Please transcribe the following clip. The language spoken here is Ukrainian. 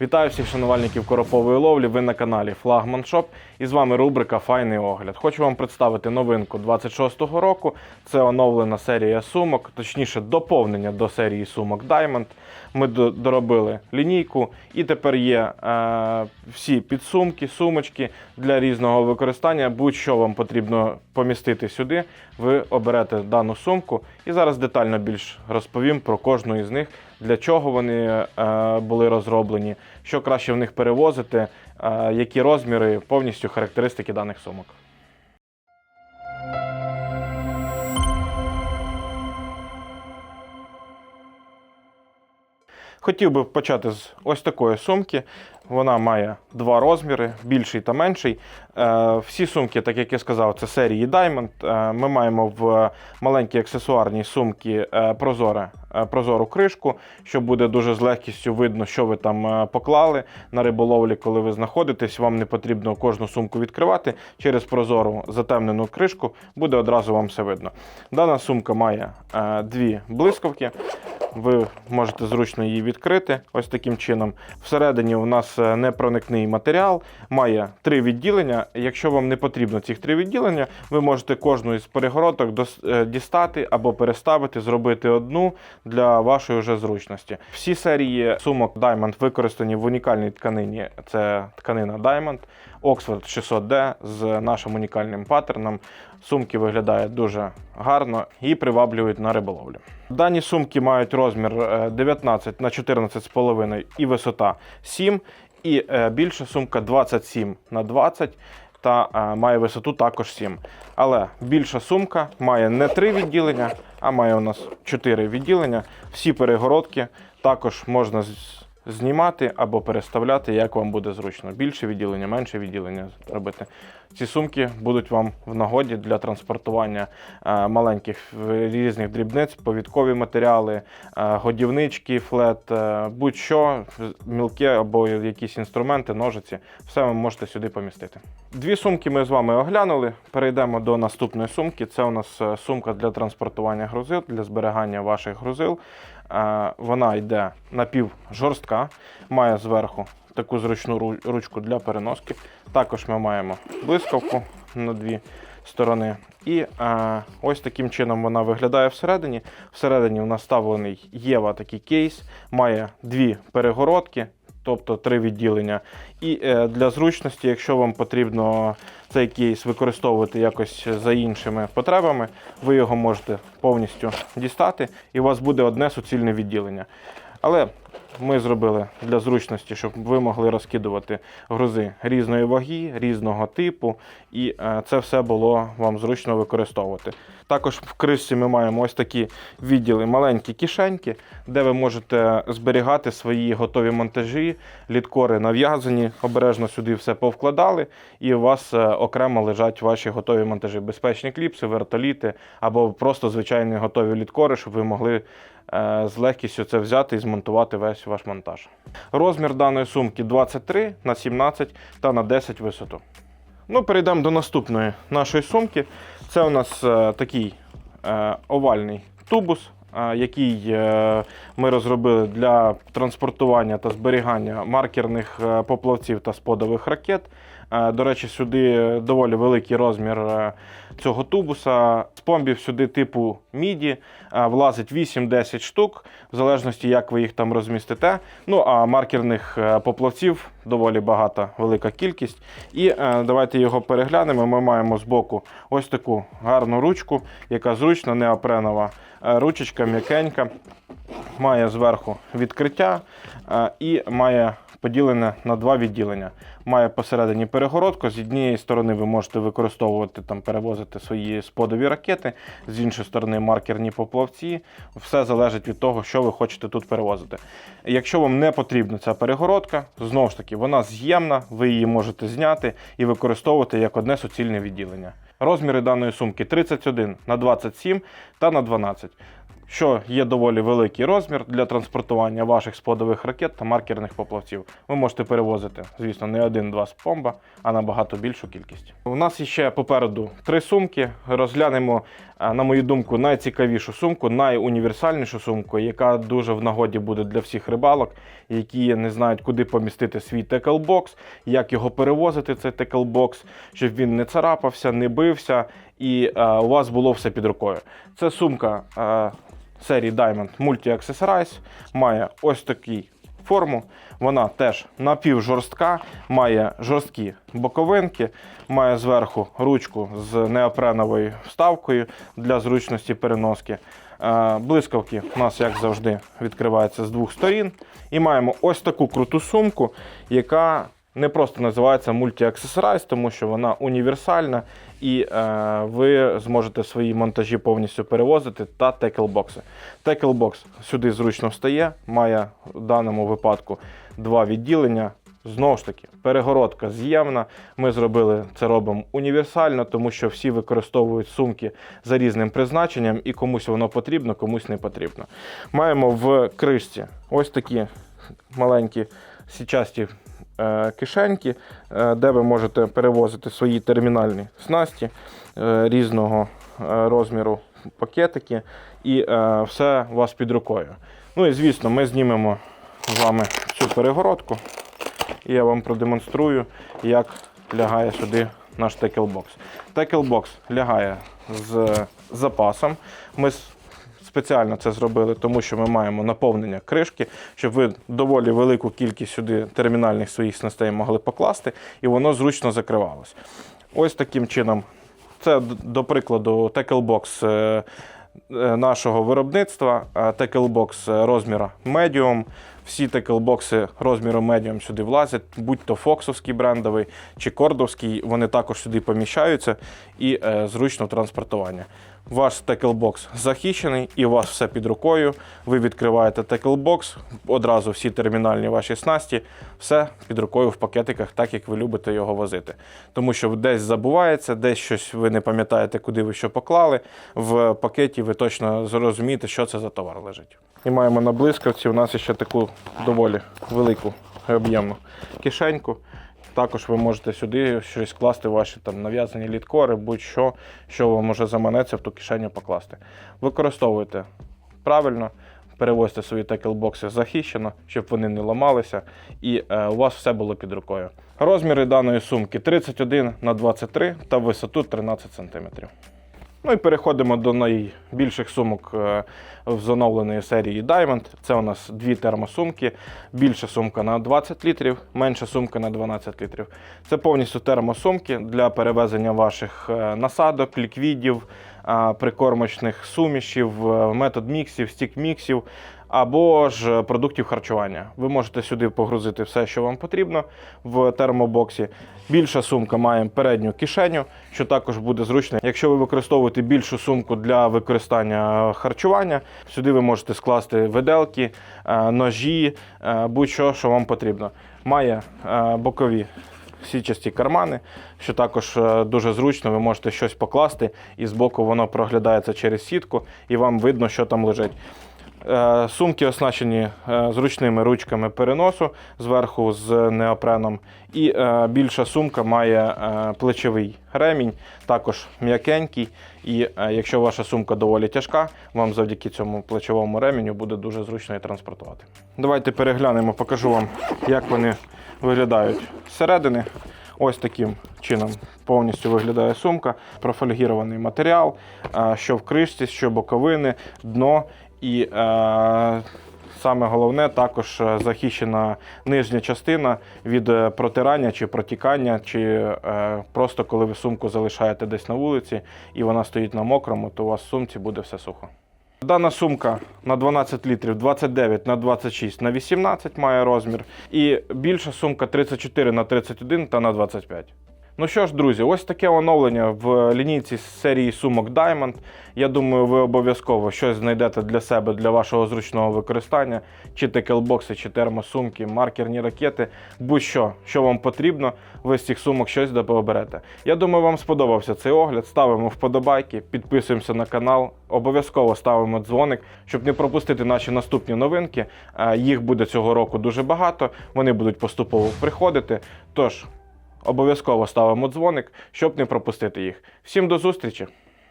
Вітаю всіх шанувальників коропової ловлі. Ви на каналі Флагман Шоп. І з вами рубрика Файний огляд. Хочу вам представити новинку 26-го року. Це оновлена серія сумок, точніше, доповнення до серії сумок Diamond. Ми доробили лінійку, і тепер є е, всі підсумки, сумочки для різного використання. Будь-що вам потрібно помістити сюди. Ви оберете дану сумку. І зараз детально більш розповім про кожну із них, для чого вони е, були розроблені, що краще в них перевозити, е, які розміри, повністю характеристики даних сумок. Хотів би почати з ось такої сумки. Вона має два розміри, більший та менший. Е, Всі сумки, так як я сказав, це серії Diamond. Е, Ми маємо в маленькій аксесуарній сумці е, прозоре, прозору кришку, що буде дуже з легкістю видно, що ви там поклали на риболовлі, коли ви знаходитесь. Вам не потрібно кожну сумку відкривати. Через прозору затемнену кришку буде одразу вам все видно. Дана сумка має дві блискавки. Ви можете зручно її відкрити ось таким чином. Всередині у нас е, непроникний матеріал, має три відділення. Якщо вам не потрібно цих три відділення, ви можете кожну із перегородок е, дістати або переставити, зробити одну для вашої вже зручності. Всі серії сумок Diamond використані в унікальній тканині. Це тканина Diamond Oxford 600D з нашим унікальним паттерном. Сумки виглядають дуже гарно і приваблюють на риболовлю. Дані сумки мають розмір е, 19 на 14,5 і висота 7, і е, більша сумка 27 на 20 та е, має висоту також 7. Але більша сумка має не 3 відділення, а має у нас 4 відділення. Всі перегородки також можна знімати або переставляти, як вам буде зручно. Більше відділення, менше відділення робити. Ці сумки будуть вам в нагоді для транспортування е, маленьких різних дрібниць, повідкові матеріали, е, годівнички, флет, е, будь-що, мілке або якісь інструменти, ножиці. Все ви можете сюди помістити. Дві сумки ми з вами оглянули. Перейдемо до наступної сумки. Це у нас сумка для транспортування грузил, для зберігання ваших грузил. Вона йде напівжорстка, має зверху таку зручну ручку для переноски. Також ми маємо блискавку на дві сторони. І е, ось таким чином вона виглядає всередині. Всередині у нас вставлений Єва такий кейс, має дві перегородки, тобто три відділення. І е, для зручності, якщо вам потрібно цей кейс використовувати якось за іншими потребами, ви його можете повністю дістати, і у вас буде одне суцільне відділення. Але ми зробили для зручності, щоб ви могли розкидувати грузи різної ваги, різного типу, і е, це все було вам зручно використовувати. Також в кришці ми маємо ось такі відділи, маленькі кишеньки, де ви можете зберігати свої готові монтажі, літкори нав'язані, обережно сюди все повкладали, і у вас е, окремо лежать ваші готові монтажі, безпечні кліпси, вертоліти або просто звичайні готові літкори, щоб ви могли з легкістю це взяти і змонтувати весь ваш монтаж. Розмір даної сумки 23 на 17 та на 10 висоту. Ну, перейдемо до наступної нашої сумки. Це у нас е, такий е, овальний тубус, е, який е, ми розробили для транспортування та зберігання маркерних е, поплавців та сподових ракет. Е, До речі, сюди доволі великий розмір цього тубуса. Спомбів сюди типу міді влазить 8-10 штук, в залежності, як ви їх там розмістите. Ну а маркерних поплавців доволі багата, велика кількість. І давайте його переглянемо. Ми маємо збоку ось таку гарну ручку, яка зручна, неопренова ручечка, м'якенька. Має зверху відкриття е, і має поділене на два відділення. Має посередині перегородку. З однієї сторони ви можете використовувати там, перевозити свої сподові ракети, з іншої сторони маркерні поплавці. Все залежить від того, що ви хочете тут перевозити. Якщо вам не потрібна ця перегородка, знову ж таки, вона з'ємна, ви її можете зняти і використовувати як одне суцільне відділення. Розміри даної сумки 31 на 27 та на 12. Що є доволі великий розмір для транспортування ваших сподових ракет та маркерних поплавців. Ви можете перевозити, звісно, не один-два спомба, а набагато більшу кількість. У нас ще попереду три сумки. Розглянемо, е, на мою думку, найцікавішу сумку, найуніверсальнішу сумку, яка дуже в нагоді буде для всіх рибалок, які не знають, куди помістити свій теклбокс, як його перевозити, цей теклбокс, щоб він не царапався, не бився і е, у вас було все під рукою. Це сумка е, серії Diamond Multi Accessorize, має ось такий форму. Вона теж напівжорстка, має жорсткі боковинки, має зверху ручку з неопреновою вставкою для зручності переноски. Е, Блискавки у нас, як завжди, відкриваються з двох сторін. І маємо ось таку круту сумку, яка не просто називається Multi-Accessorize, тому що вона універсальна і е, ви зможете свої монтажі повністю перевозити та теклбокси. Теклбокс сюди зручно встає, має в даному випадку два відділення. Знову ж таки, перегородка з'ємна. Ми зробили це робимо універсально, тому що всі використовують сумки за різним призначенням, і комусь воно потрібно, комусь не потрібно. Маємо в кришці ось такі маленькі січасті кишеньки, е, де ви можете перевозити свої термінальні снасті е, різного е, розміру пакетики, і е, все у вас під рукою. Ну і звісно, ми знімемо з вами цю перегородку, і я вам продемонструю, як лягає сюди наш теклбокс. Теклбокс лягає з запасом. Ми спеціально це зробили, тому що ми маємо наповнення кришки, щоб ви доволі велику кількість сюди термінальних своїх снастей могли покласти, і воно зручно закривалось. Ось таким чином. Це до прикладу теклбокс е, нашого виробництва, теклбокс е, розміру medium. Всі теклбокси розміру medium сюди влазять, будь-то фоксовський брендовий чи кордовський, вони також сюди поміщаються і е, зручно транспортування. Ваш теклбокс захищений і у вас все під рукою. Ви відкриваєте теклбокс, одразу всі термінальні ваші снасті, все під рукою в пакетиках, так як ви любите його возити. Тому що десь забувається, десь щось ви не пам'ятаєте, куди ви що поклали. В пакеті ви точно зрозумієте, що це за товар лежить. І маємо на блискавці у нас ще таку доволі велику об'ємну кишеньку. Також ви можете сюди щось класти, ваші там нав'язані літкори, будь-що, що вам може заманеться в ту кишеню покласти. Використовуйте правильно, перевозьте свої текелбокси захищено, щоб вони не ламалися, і е, у вас все було під рукою. Розміри даної сумки 31 на 23 та висоту 13 см. Ну і переходимо до найбільших сумок е, в зановленої серії Diamond. Це у нас дві термосумки. Більша сумка на 20 літрів, менша сумка на 12 літрів. Це повністю термосумки для перевезення ваших е, насадок, ліквідів, е, прикормочних сумішів, е, метод міксів, стік міксів або ж продуктів харчування. Ви можете сюди погрузити все, що вам потрібно в термобоксі. Більша сумка має передню кишеню, що також буде зручно. Якщо ви використовуєте більшу сумку для використання харчування, сюди ви можете скласти виделки, е, ножі, е, будь-що, що вам потрібно. Має е, бокові січасті кармани, що також е, дуже зручно, ви можете щось покласти, і збоку воно проглядається через сітку, і вам видно, що там лежить. Е, Сумки оснащені е, зручними ручками переносу зверху з неопреном. І е, більша сумка має плечовий ремінь, також м'якенький. І якщо ваша сумка доволі тяжка, вам завдяки цьому плечовому ременю буде дуже зручно її транспортувати. Давайте переглянемо, покажу вам, як вони виглядають зсередини. Ось таким чином повністю виглядає сумка, профольгірований матеріал, що в кришці, що боковини, дно. І е, саме головне також е, захищена нижня частина від е, протирання чи протікання, чи е, просто коли ви сумку залишаєте десь на вулиці і вона стоїть на мокрому, то у вас в сумці буде все сухо. Дана сумка на 12 літрів 29 на 26 на 18 має розмір. І більша сумка 34 на 31 та на 25. Ну що ж, друзі, ось таке оновлення в лінійці з серії сумок Diamond. Я думаю, ви обов'язково щось знайдете для себе, для вашого зручного використання, чи текелбокси, чи термосумки, маркерні ракети, будь-що, що вам потрібно, ви з цих сумок щось оберете. Я думаю, вам сподобався цей огляд. Ставимо вподобайки, підписуємося на канал, обов'язково ставимо дзвоник, щоб не пропустити наші наступні новинки. Е, Їх буде цього року дуже багато, вони будуть поступово приходити. Тож обов'язково ставимо дзвоник, щоб не пропустити їх. Всім до зустрічі!